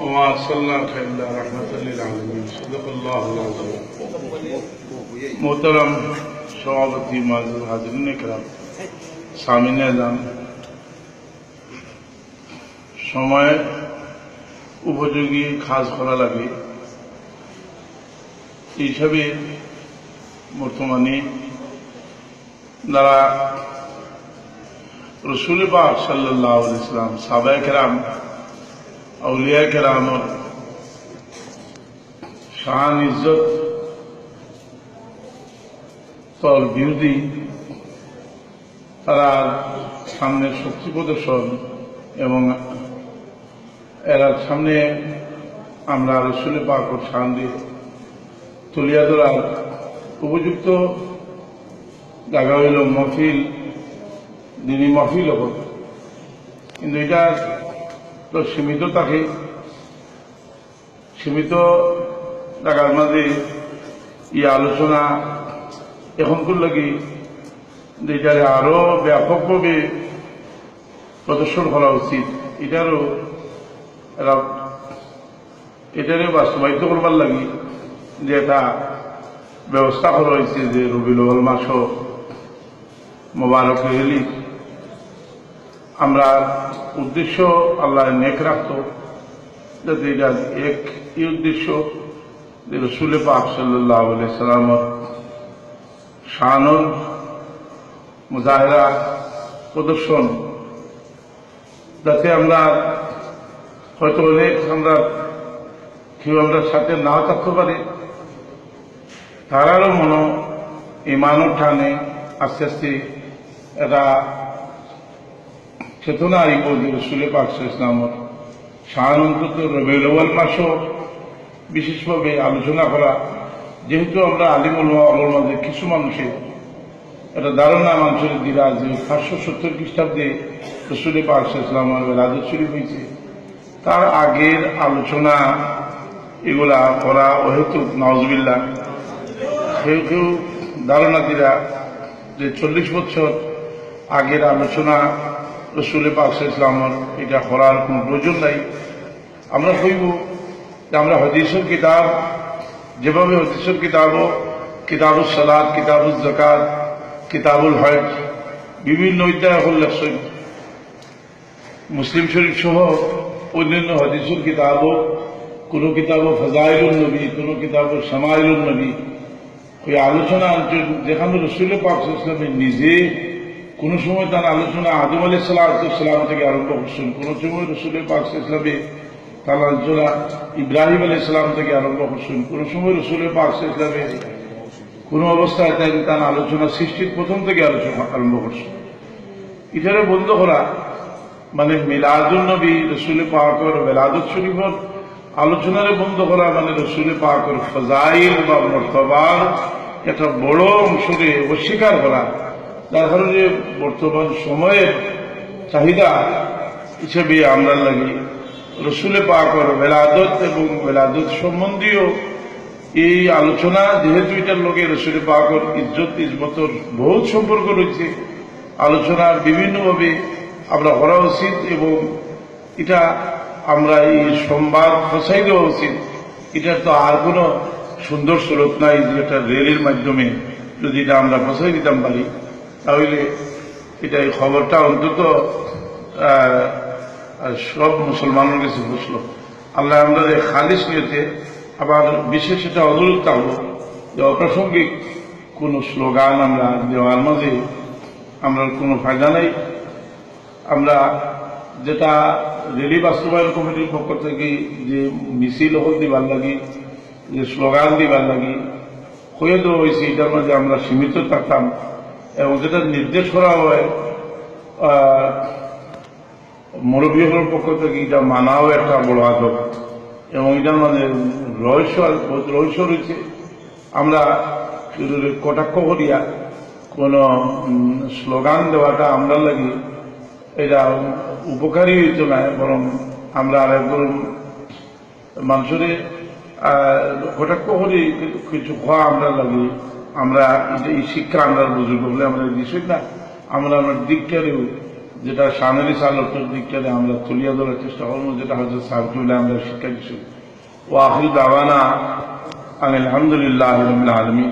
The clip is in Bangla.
وما أرسلناك إلا رحمة للعالمين صدق الله العظيم মোহতারাম সভাপতি মাজুর হাজরিন একরাম সামিনে যান সময় উপযোগী কাজ করা লাগে এই হিসাবে বর্তমানে যারা রসুল পাক সাল্লাহ ইসলাম সাবায় কেরাম, আউলিয়া কেরাম শাহান ইজ্জত তর বিরোধী, তারা সামনে শক্তি প্রদর্শন এবং এরা সামনে আমরা রসুল পাক ও শান দিয়ে তুলিয়া ধরার উপযুক্ত জায়গা হইল মফিল দিনী মফিল হব কিন্তু এটা তো সীমিত থাকে সীমিত জায়গার মাঝে এই আলোচনা এখনকার লাগি এটারে আরও ব্যাপকভাবে প্রদর্শন করা উচিত। এটারও এটারে বাস্তবায়িত করবার লাগি যে এটা ব্যবস্থা করা হয়েছে যে রবিউল মাসও মোবারক হেলি আমরা উদ্দেশ্য আল্লাহ নেক রাখত, যাতে এটা এক এই উদ্দেশ্য যে রসুল পাক সাল্লাহ সাল্লামর শাহানুর মুজাহেরা, প্রদর্শন, যাতে আমরা হয়তো অনেক আমরা কেউ আমরা সাথে নাও থাকতে পারি তারারও মনো ইমানের টানে আস্তে আস্তে এটা চেতনা আইব যে রসুল পাক ইসলামর সাহানন্তত রবিউল মাসও বিশেষভাবে আলোচনা করা যেহেতু আমরা আলিমুল মাঝে কিছু মানুষের এটা ধারণা মানুষের দিরা যে পাঁচশো সত্তর খ্রিস্টাব্দে রসুল পাক ইসলামের রাজত শরীফ হয়েছে তার আগের আলোচনা এগুলা করা অহেতুক নওয়াজবিল্লা কেউ কেউ ধারণা দিরা যে চল্লিশ বছর আগের আলোচনা রসুল পাক ইসলামর এটা করার কোনো প্রয়োজন নাই। আমরা কইব যে আমরা হদিসের কিতাব, যেভাবে হদিসের কিতাবও কিতাবুল সালাদ কিতাবুল জাকাত কিতাবুল হজ, বিভিন্ন অধ্যায় হল মুসলিম শরীফ সহ অন্যান্য হদিসের কিতাবও কোনো কিতাবও ফজাইলুল নবী, কোনো কিতাবও সামাইলুল নবী। ওই আলোচনা যেখানে রসুল পাক ইসলামের নিজে কোন সময় তার আলোচনা আদম আলী সাল্লাম থেকে আরম্ভ করছেন কোন সময় রসুল পাক ইসলামে তার আলোচনা ইব্রাহিম আলী সালাম থেকে আরম্ভ করছেন কোন সময় রসুল পাক ইসলামে কোন অবস্থায় তাই তার আলোচনা সৃষ্টির প্রথম থেকে আলোচনা আরম্ভ করছেন এখানে বন্ধ করা মানে মিলাদুল নবী রসুল পাকর বেলাদুল শরীফর আলোচনারে বন্ধ করা মানে রসুল পাকর ফজাইল বা মর্তবার একটা বড় অংশকে অস্বীকার করা যার কারণে বর্তমান সময়ের চাহিদা হিসেবে আমরা লাগি, রসুলে পাকর বেলাদত এবং বেলাদত সম্বন্ধীয় এই আলোচনা, যেহেতু এটার লোকে রসুলে পাকর ইজ্জত ইজমতর বহুত সম্পর্ক রয়েছে আলোচনা বিভিন্নভাবে আমরা করা উচিত এবং এটা আমরা এই সংবাদ ফসাই দেওয়া উচিত। এটার তো আর কোনো সুন্দর স্রোত নাই যে এটা রেলের মাধ্যমে যদি এটা আমরা ফসাই দিতাম পারি। তাহলে এটা এই খবরটা অন্তত সব মুসলমানের কাছে বুঝলো। আল্লাহ আমাদের খালিশ নিয়েছে। আবার বিশেষ এটা অনুরোধ থাকব যে অপ্রাসঙ্গিক কোন স্লোগান আমরা দেওয়ার মাঝে আমরা কোনো ফায়দা নেই। আমরা যেটা রেলি বাস্তবায়ন কমিটির পক্ষ থেকে যে মিছিল হোক দিবার লাগি, যে স্লোগান দিবার লাগি, হয়ে দেওয়া হয়েছে, এটার মাঝে আমরা সীমিত থাকতাম। এবং যেটা নির্দেশ করা হয় মুরব্বীগুলোর পক্ষ থেকে এটা মানাও একটা বড় আদব। এবং এটার মানে রহস্য রহস্য রয়েছে। আমরা কটাক্ষ করিয়া কোন স্লোগান দেওয়াটা আমরা লাগি, এটা উপকারী হইতো না, বরং আমরা আর একজন মানুষের কটাক্ষ করি, কিছু হওয়া আমরা লাগি। আমরা এই শিক্ষা আমরা বুঝব বলে আমরা বিষয় না। আমরা আমার দিকটারেও যেটা সানারি আলোচনার দিকটারে আমরা তুলিয়া ধরার চেষ্টা করব, যেটা হচ্ছে তুলে আমরা শিক্ষা কিছু ও আখির দাওয়ানা আলহামদুলিল্লাহ আলমী